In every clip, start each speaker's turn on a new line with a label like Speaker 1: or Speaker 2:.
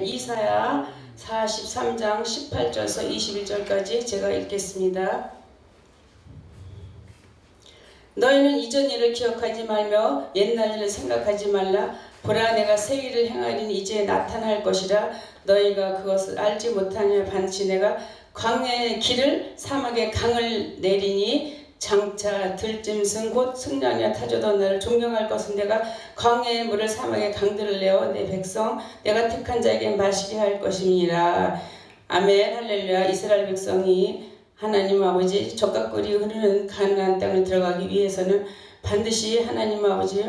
Speaker 1: 이사야 43장 18절에서 21절까지 제가 읽겠습니다. 너희는 이전 일을 기억하지 말며 옛날 일을 생각하지 말라. 보라 내가 새 일을 행하리니 이제 나타날 것이라 너희가 그것을 알지 못하냐 반드시 내가 광야의 길을 사막의 강을 내리니 장차 들짐승 곧 승냥이와 타조도 나를 존경할 것은 내가 광야의 물을 사막의 강들을 내어 내 백성 내가 택한 자에게 마시게 할 것임이라. 아멘 할렐루야. 이스라엘 백성이 하나님 아버지 적각골이 흐르는 가나안 땅을 들어가기 위해서는 반드시 하나님 아버지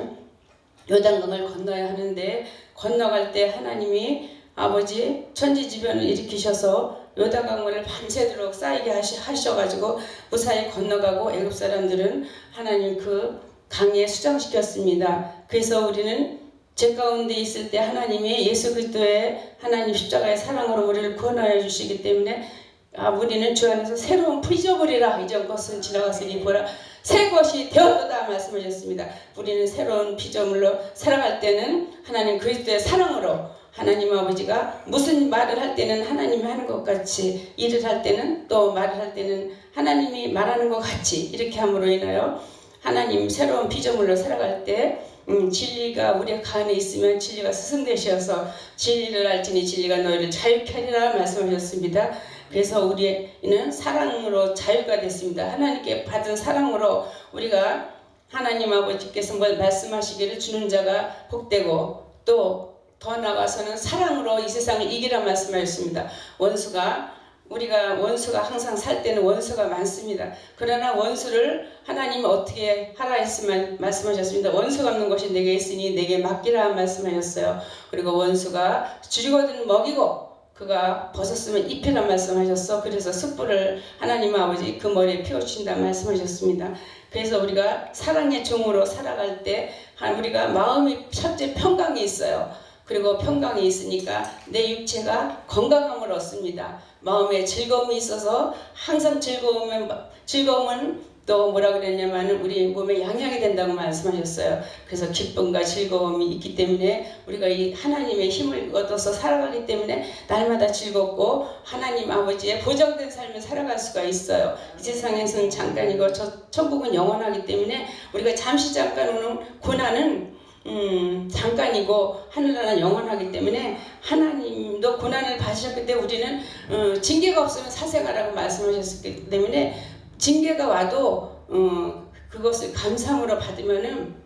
Speaker 1: 요단강을 건너야 하는데 건너갈 때 하나님이 아버지 천지지변을 일으키셔서 요단 강물을 밤새도록 쌓이게 하시, 하셔 가지고 무사히 건너가고 애굽 사람들은 하나님 그 강에 수장시켰습니다. 그래서 우리는 죄 가운데 있을 때 하나님이 예수 그리스도의 하나님 십자가의 사랑으로 우리를 구원하여 주시기 때문에 아 우리는 주 안에서 새로운 피조물이라 이전 것은 지나갔으니 보라 새 것이 되었다 말씀하셨습니다. 우리는 새로운 피조물로 살아갈 때는 하나님 그리스도의 사랑으로 하나님 아버지가 무슨 말을 할 때는 하나님이 하는 것 같이 일을 할 때는 또 말을 할 때는 하나님이 말하는 것 같이 이렇게 함으로 인하여 하나님 새로운 피조물로 살아갈 때 음, 진리가 우리 가운데 있으면 진리가 스승되셔서 진리를 알지니 진리가 너희를 자유케 하리라 말씀하셨습니다. 그래서 우리는 사랑으로 자유가 됐습니다. 하나님께 받은 사랑으로 우리가 하나님 아버지께서 뭘 말씀하시기를 주는 자가 복되고 또 더 나아가서는 사랑으로 이 세상을 이기라 말씀하셨습니다. 원수가 우리가 원수가 항상 살 때는 원수가 많습니다. 그러나 원수를 하나님 어떻게 하라 했으면 말씀하셨습니다. 원수가 없는 것이 내게 있으니 내게 맡기라 말씀하셨어요. 그리고 원수가 줄이거든 먹이고 그가 벗었으면 입히라 말씀하셨어. 그래서 숯불을 하나님 아버지 그 머리에 피워주신다 말씀하셨습니다. 그래서 우리가 사랑의 종으로 살아갈 때 우리가 마음이 첫째 평강이 있어요. 그리고 평강이 있으니까 내 육체가 건강함을 얻습니다. 마음에 즐거움이 있어서 항상 즐거우면 즐거움은 또 뭐라 그랬냐면 우리 몸에 양향이 된다고 말씀하셨어요. 그래서 기쁨과 즐거움이 있기 때문에 우리가 이 하나님의 힘을 얻어서 살아가기 때문에 날마다 즐겁고 하나님 아버지의 보장된 삶을 살아갈 수가 있어요. 이 세상에서는 잠깐이고 저 천국은 영원하기 때문에 우리가 잠시 잠깐 오는 고난은 음, 잠깐이고 하늘나라는 영원하기 때문에 하나님도 고난을 때문에 우리는 어, 징계가 없으면 사생아라고 말씀하셨기 때문에 징계가 와도 어, 그것을 감상으로 받으면은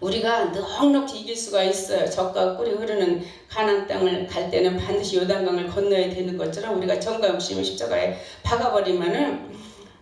Speaker 1: 우리가 넉넉히 이길 수가 있어요. 적과 꿀이 흐르는 가난 땅을 갈 때는 반드시 요단강을 건너야 되는 것처럼 우리가 정과 욕심을 십자가에 박아버리면은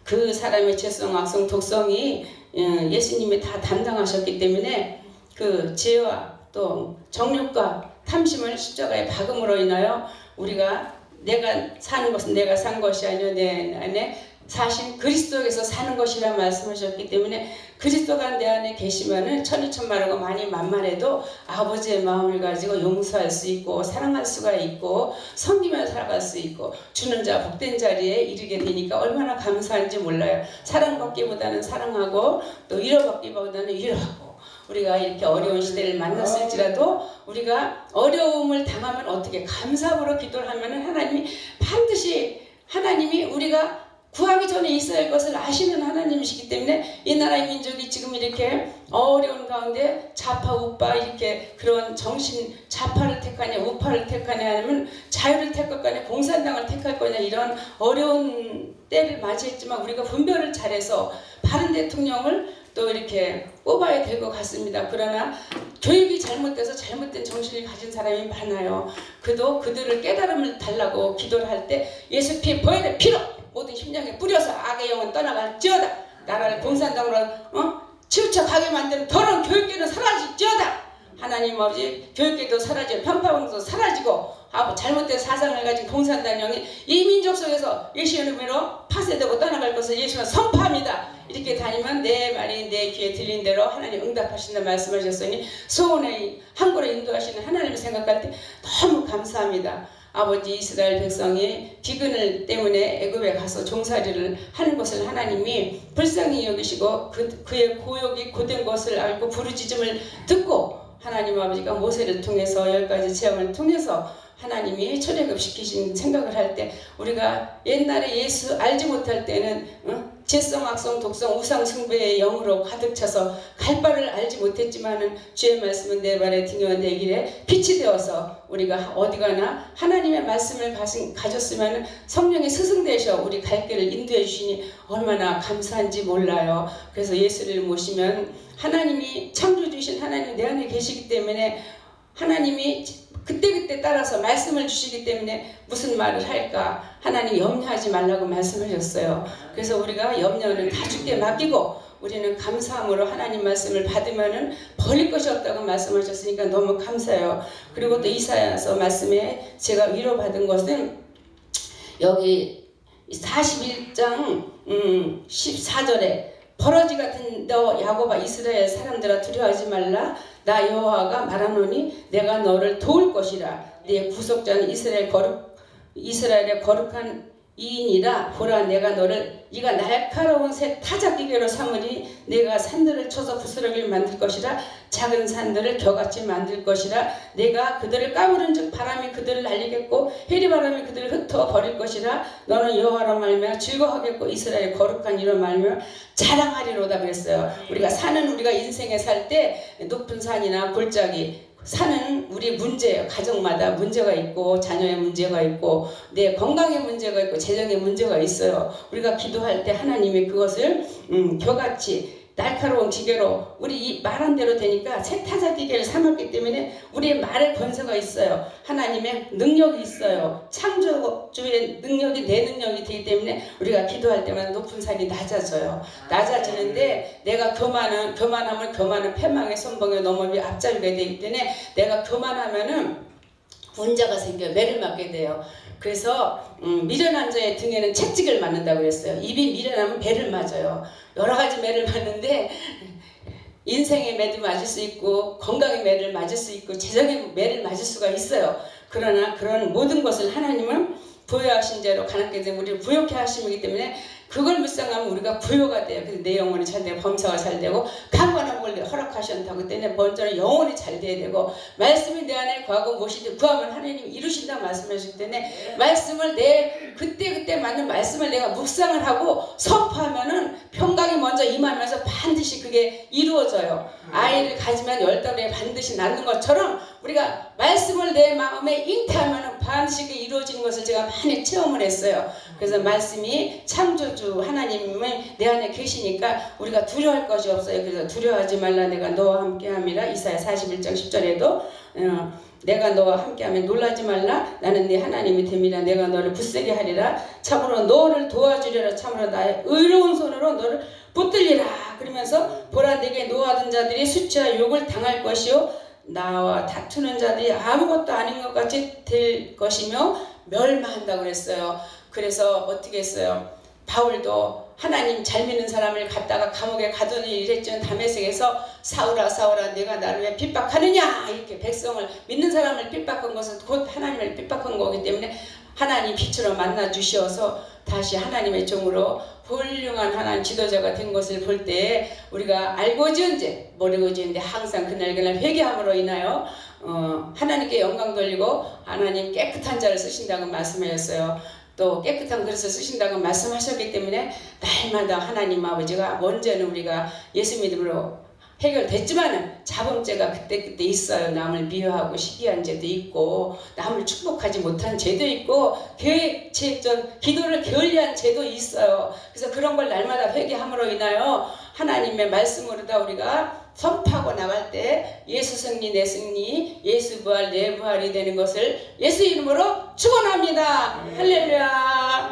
Speaker 1: 그 사람의 죄성, 악성, 독성이 어, 예수님이 다 담당하셨기 때문에 그 죄와 또 정욕과 탐심을 십자가에 박음으로 인하여 우리가 내가 사는 것은 내가 산 것이 아니요 내 안에 사실 그리스도에서 사는 것이라 말씀하셨기 때문에 그리스도가 내 안에 계시면은 천이천만하고 많이 만만해도 아버지의 마음을 가지고 용서할 수 있고 사랑할 수가 있고 섬기며 살아갈 수 있고 주는 자 복된 자리에 이르게 되니까 얼마나 감사한지 몰라요. 사랑받기보다는 사랑하고 또 위로받기보다는 위로하고 우리가 이렇게 어려운 시대를 만났을지라도 우리가 어려움을 당하면 어떻게 감사함으로 기도를 하면 하나님이 반드시 하나님이 우리가 구하기 전에 있어야 할 것을 아시는 하나님이시기 때문에 이 나라의 민족이 지금 이렇게 어려운 가운데 좌파 우파 이렇게 그런 정신 좌파를 택하냐 우파를 택하냐 아니면 자유를 택할 거냐 공산당을 택할 거냐 이런 어려운 때를 맞이했지만 우리가 분별을 잘해서 바른 대통령을 또 이렇게 뽑아야 될 것 같습니다. 그러나 교육이 잘못돼서 잘못된 정신을 가진 사람이 많아요. 그도 그들을 깨달음을 달라고 기도를 할 때 예수 피 보혈의 피로 모든 심령에 뿌려서 악의 영은 떠나갈지어다. 나라를 공산당으로 어? 가게 만드는 더러운 교육계는 사라질지어다. 하나님 아버지 교육계도 사라지고 편파방도 사라지고 하고 잘못된 사상을 가진 공산당령이 이 민족 속에서 예수의 이름으로 파쇄되고 떠나갈 것을 예수가 선포합니다. 이렇게 다니면 내 말이 내 귀에 들린 대로 하나님 응답하신다 말씀하셨으니 소원의 항구로 인도하시는 하나님을 생각할 때 너무 감사합니다. 아버지 이스라엘 백성이 기근을 때문에 애굽에 가서 종살이를 하는 것을 하나님이 불쌍히 여기시고 그, 그의 고역이 고된 것을 알고 부르짖음을 듣고 하나님 아버지가 모세를 통해서 열 가지 체험을 통해서 하나님이 초대급 시키신 생각을 할 때 우리가 옛날에 예수 알지 못할 때는 어? 제성, 악성, 독성, 우상 숭배의 영으로 가득 차서 갈 바를 알지 못했지만은 주의 말씀은 내 발에 등여와 내 길에 빛이 되어서 우리가 어디 가나 하나님의 말씀을 가졌으면은 성령이 스승 되셔 우리 갈 길을 인도해 주시니 얼마나 감사한지 몰라요. 그래서 예수를 모시면 하나님이 창조 주신 하나님 내 안에 계시기 때문에 하나님이 그때그때 따라서 말씀을 주시기 때문에 무슨 말을 할까 하나님 염려하지 말라고 말씀하셨어요. 그래서 우리가 염려는 다 주께 맡기고 우리는 감사함으로 하나님 말씀을 받으면은 버릴 것이 없다고 말씀하셨으니까 너무 감사해요. 그리고 또 이사야서 말씀에 제가 위로받은 것은 여기 41장 음, 14절에 버러지 같은 너 야곱아 이스라엘 사람들아 두려워하지 말라 나 여호와가 말하노니 내가 너를 도울 것이라. 네 구속자는 이스라엘 거룩 이스라엘의 거룩한 이인이라 보라 내가 너를 네가 날카로운 새 타작기계로 삼으니 내가 산들을 쳐서 부스러기를 만들 것이라 작은 산들을 겨같이 만들 것이라 내가 그들을 까무른즉 바람이 그들을 날리겠고 해리 바람이 그들을 흩어 버릴 것이라 너는 여호와로 말며 즐거워하겠고 이스라엘 거룩한 이로 말며 자랑하리로다 그랬어요. 우리가 사는 우리가 인생에 살 때 높은 산이나 골짜기 사는 우리 문제예요. 가정마다 문제가 있고 자녀의 문제가 있고 내 건강의 문제가 있고 재정의 문제가 있어요. 우리가 기도할 때 하나님이 그것을 음, 겨같이 날카로운 기계로 우리 이 말한 대로 되니까 세타자 기계를 삼았기 때문에 우리의 말에 권세가 있어요. 하나님의 능력이 있어요. 창조주의 능력이 내 능력이 되기 때문에 우리가 기도할 때마다 높은 산이 낮아져요. 낮아지는데 내가 교만은 교만함을 교만은 패망의 선봉에 넘어비 앞잡이가 되기 때문에 내가 교만하면은 문제가 생겨 매를 맞게 돼요. 그래서 음, 미련한 자의 등에는 채찍을 맞는다고 그랬어요. 입이 미련하면 배를 맞아요. 여러 가지 매를 맞는데 인생의 매도 맞을 수 있고 건강의 매를 맞을 수 있고 재정의 매를 맞을 수가 있어요. 그러나 그런 모든 것을 하나님은 부여하신 대로 가난하게 되면 우리를 부욕해 하심이기 때문에 그걸 묵상하면 우리가 부여가 돼요. 그래서 내 영혼이 잘 되고 범사가 잘 되고 강건한 걸 허락하셨다고 때문에 먼저는 영혼이 잘 돼야 되고 말씀이 내 안에 거하고 무엇이든 구하면 하나님 이루신다 말씀하셨기 때문에 말씀을 내 그때 그때 맞는 말씀을 내가 묵상을 하고 선포하면은 평강이 먼저 임하면서 반드시 그게 이루어져요. 아이를 가지면 열 달에 반드시 낳는 것처럼 우리가 말씀을 내 마음에 잉태하면은 그 이루어지는 것을 제가 많이 체험을 했어요. 그래서 말씀이 창조주 하나님이 내 안에 계시니까 우리가 두려워할 것이 없어요. 그래서 두려워하지 말라. 내가 너와 함께함이라. 이사야 41장 10절에도 어, 내가 너와 함께하면 놀라지 말라. 나는 네 하나님이 됨이라. 내가 너를 굳세게 하리라. 참으로 너를 도와주리라. 참으로 나의 의로운 손으로 너를 붙들리라. 그러면서 보라 내게 노하던 자들이 수치와 욕을 당할 것이요 나와 다투는 자들이 아무것도 아닌 것 같이 될 것이며 멸망한다고 그랬어요. 그래서 어떻게 했어요? 바울도 하나님 잘 믿는 사람을 갖다가 감옥에 가두니 이랬죠. 담에색에서 사울아 사울아 내가 나를 왜 핍박하느냐 이렇게 백성을 믿는 사람을 핍박한 것은 곧 하나님을 핍박한 거기 때문에 하나님 빛으로 만나 주시어서 다시 하나님의 종으로 훌륭한 하나님 지도자가 된 것을 볼 때 우리가 알고 지은지 모르고 지은데 항상 그날 그날 회개함으로 인하여 어, 하나님께 영광 돌리고 하나님 깨끗한 자를 쓰신다고 말씀하셨어요. 또 깨끗한 그릇을 쓰신다고 말씀하셨기 때문에 날마다 하나님 아버지가 먼저는 우리가 예수 믿음으로 해결됐지만은 자범죄가 그때그때 있어요. 남을 미워하고 시기한 죄도 있고 남을 축복하지 못한 죄도 있고 제, 저, 기도를 게을리한 죄도 있어요. 그래서 그런 걸 날마다 회개함으로 인하여 하나님의 말씀으로 다 우리가 선포하고 나갈 때 예수 승리 내 승리 예수 부활 내 부활이 되는 것을 예수 이름으로 축원합니다. 할렐루야.